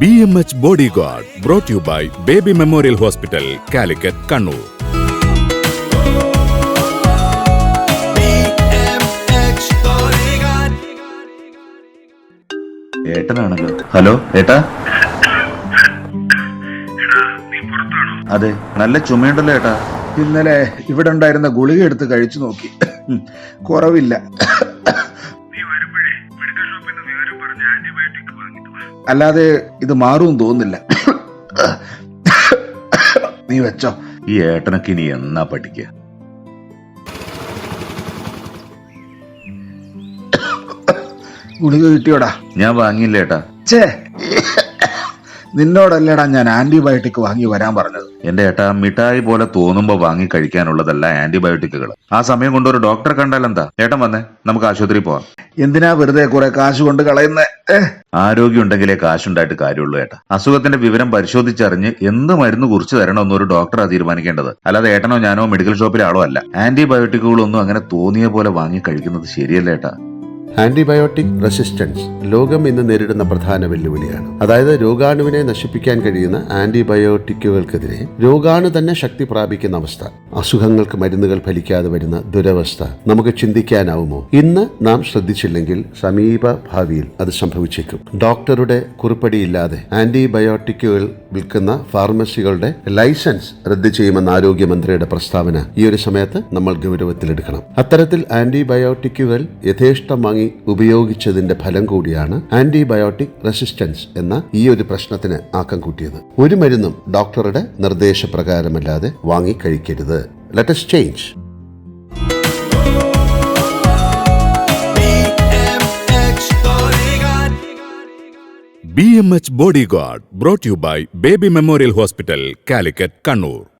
B M H bodyguard brought you by baby memorial hospital Calicut Kannur ഏട്ടനാണല്ലോ. Hello ഏട്ടാ? അതെ നല്ല ചുമയുണ്ടല്ലോ ഏട്ടാ. ഇന്നലെ ഇവിടെ ഉണ്ടായിരുന്ന ഗുളിക എടുത്ത് കഴിച്ചു നോക്കി. കുറവില്ല. അല്ലാതെ ഇത് മാറും തോന്നുന്നില്ല. നീ വെച്ചോ. ഈ ഏട്ടനൊക്കെ ഇനി എന്നാ പഠിക്കുക ഗുളിക കിട്ടിയോടാ? ഞാൻ വാങ്ങിയില്ല ഏട്ടാ ഛേ. നിന്നോടല്ലേടാ ഞാൻ ആന്റിബയോട്ടിക് വാങ്ങി വരാൻ പറഞ്ഞത്. എന്റെ ഏട്ടാ മിഠായി പോലെ തോന്നുമ്പോ വാങ്ങി കഴിക്കാനുള്ളതല്ല ആന്റിബയോട്ടിക്കുകൾ ആ സമയം കൊണ്ട് ഒരു ഡോക്ടറെ കണ്ടാൽ എന്താ? ഏട്ടൻ വന്നേ നമുക്ക് ആശുപത്രി പോവാം. എന്തിനാ വെറുതെ കുറെ കാശ് കൊണ്ട് കളയുന്നേ? ആരോഗ്യം ഉണ്ടെങ്കിലേ കാശുണ്ടായിട്ട് കാര്യമുള്ളൂ ഏട്ടാ. അസുഖത്തിന്റെ വിവരം പരിശോധിച്ചറിഞ്ഞ് എന്ത് മരുന്ന് കുറിച്ച് തരണമെന്ന് ഒരു ഡോക്ടറാ തീരുമാനിക്കേണ്ടത്. അല്ലാതെ ഏട്ടനോ ഞാനോ മെഡിക്കൽ ഷോപ്പിലെ ആളോ അല്ല. ആന്റിബയോട്ടിക്കുകളൊന്നും അങ്ങനെ തോന്നിയ പോലെ വാങ്ങി കഴിക്കുന്നത് ശരിയല്ല ഏട്ടാ. ആന്റിബയോട്ടിക് റെസിസ്റ്റൻസ് ലോകം ഇന്ന് നേരിടുന്ന പ്രധാന വെല്ലുവിളിയാണ്. അതായത് രോഗാണുവിനെ നശിപ്പിക്കാൻ കഴിയുന്ന ആന്റിബയോട്ടിക്കുകൾക്കെതിരെ രോഗാണു തന്നെ ശക്തി പ്രാപിക്കുന്ന അവസ്ഥ. അസുഖങ്ങൾക്ക് മരുന്നുകൾ ഫലിക്കാതെ വരുന്ന ദുരവസ്ഥ നമുക്ക് ചിന്തിക്കാനാവുമോ? ഇന്ന് നാം ശ്രദ്ധിച്ചില്ലെങ്കിൽ സമീപ ഭാവിയിൽ അത് സംഭവിച്ചേക്കും. ഡോക്ടറുടെ കുറിപ്പടിയില്ലാതെ ആന്റിബയോട്ടിക്കുകൾ വിൽക്കുന്ന ഫാർമസികളുടെ ലൈസൻസ് റദ്ദു ചെയ്യുമെന്ന ആരോഗ്യമന്ത്രിയുടെ പ്രസ്താവന ഈ ഒരു സമയത്ത് നമ്മൾ ഗൗരവത്തിലെടുക്കണം. അത്തരത്തിൽ ആന്റിബയോട്ടിക്കുകൾ യഥേഷ്ടം വാങ്ങി ഉപയോഗിച്ചതിന്റെ ഫലം കൂടിയാണ് ആന്റിബയോട്ടിക് റെസിസ്റ്റൻസ് എന്ന ഈ ഒരു പ്രശ്നത്തിന് ആക്കം കൂട്ടിയത്. ഒരു മരുന്നും ഡോക്ടറുടെ നിർദ്ദേശപ്രകാരമല്ലാതെ വാങ്ങി കഴിക്കരുത്. Change B M H bodyguard brought you by baby memorial hospital Calicut Kannur